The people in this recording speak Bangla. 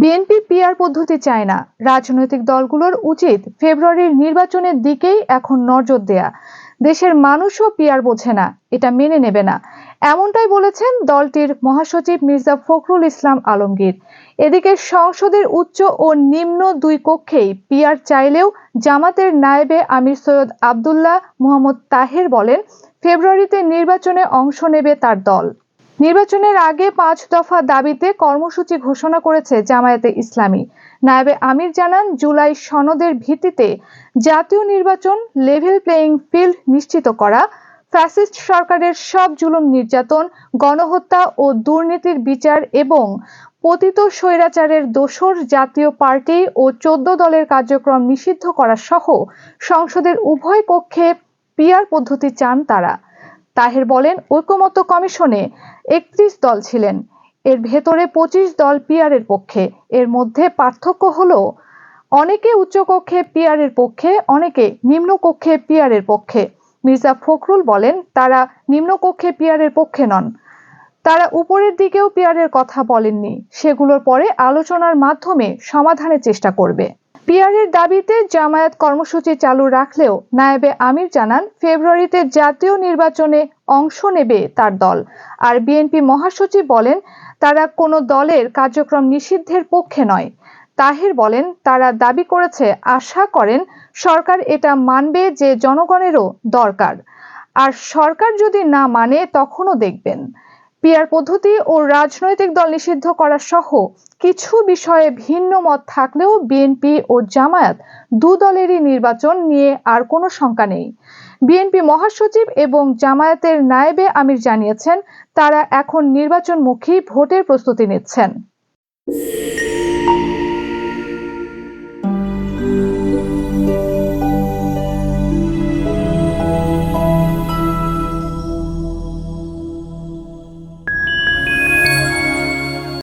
বিএনপি পিআর পদ্ধতি চায় না। রাজনৈতিক দলগুলোর উচিত ফেব্রুয়ারির নির্বাচনের দিকেই এখন নজর দেয়া। দেশের মানুষও পিআর বোঝে না, এটা মেনে নেবে না। এমনটাই বলেছেন দলটির মহাসচিব মির্জা ফখরুল ইসলাম আলমগীর। এদিকে সংসদের উচ্চ ও নিম্ন দুই কক্ষেই পিআর চাইলেও জামাতের নায়েবে আমির সৈয়দ আবদুল্লাহ মোহাম্মদ তাহের বলেন, ফেব্রুয়ারিতে নির্বাচনে অংশ নেবে তার দল। নির্বাচনের আগে পাঁচ দফা দাবিতে কর্মসূচি ঘোষণা করেছে জামায়াতে ইসলামী। নায়েবে আমির জানান, জুলাই সনদের ভিত্তিতে জাতীয় নির্বাচন লেভেল প্লেয়িং ফিল্ড নিশ্চিত করা, ফ্যাসিস্ট সরকারের সব জুলুম নির্যাতন, গণহত্যা ও দুর্নীতির বিচার এবং পতিত স্বৈরাচারের দোসর জাতীয় পার্টি ও চোদ্দ দলের কার্যক্রম নিষিদ্ধ করা সহ সংসদের উভয় কক্ষে পিয়ার পদ্ধতি চান তারা। তাহের বলেন, ঐকমত্য কমিশনে একত্রিশ দল ছিলেন। এর ভেতরে পঁচিশ দল পিআরের পক্ষে। এর মধ্যে পার্থক্য হলো, অনেকে উচ্চকক্ষে পিআরের পক্ষে, অনেকে নিম্নকক্ষে পিআরের পক্ষে। মির্জা ফখরুল বলেন, তারা নিম্নকক্ষে পিআরের পক্ষে নন। তারা উপরের দিকেও পিআরের কথা বলেননি। সেগুলোর পরে আলোচনার মাধ্যমে সমাধানের চেষ্টা করবে। পিআরের দাবিতে জামায়াত কর্মসূচি চালু রাখলেও নায়েবে আমির জানান, ফেব্রুয়ারিতে জাতীয় নির্বাচনে অংশ নেবে তার দল। আর বিএনপি মহাসচিব বলেন, তারা কোনো দলের কার্যক্রম নিষিদ্ধের পক্ষে নয়। তাহের বলেন, তারা দাবি করেছে, আশা করেন, সরকার এটা মানবে যে জনগণেরও দরকার। আর সরকার যদি না মানে তখনও দেখবেন। পিয়ার পদ্ধতি ও রাজনৈতিক দল নিষিদ্ধ করা সহ কিছু বিষয়ে ভিন্ন মত থাকলেও বিএনপি ও জামায়াত দু দলেরই নির্বাচন নিয়ে আর কোনো শঙ্কা নেই। বিএনপি মহাসচিব এবং জামায়াতের নায়েবে আমির জানিয়েছেন, তারা এখন নির্বাচনমুখী ভোটের প্রস্তুতি নিচ্ছেন।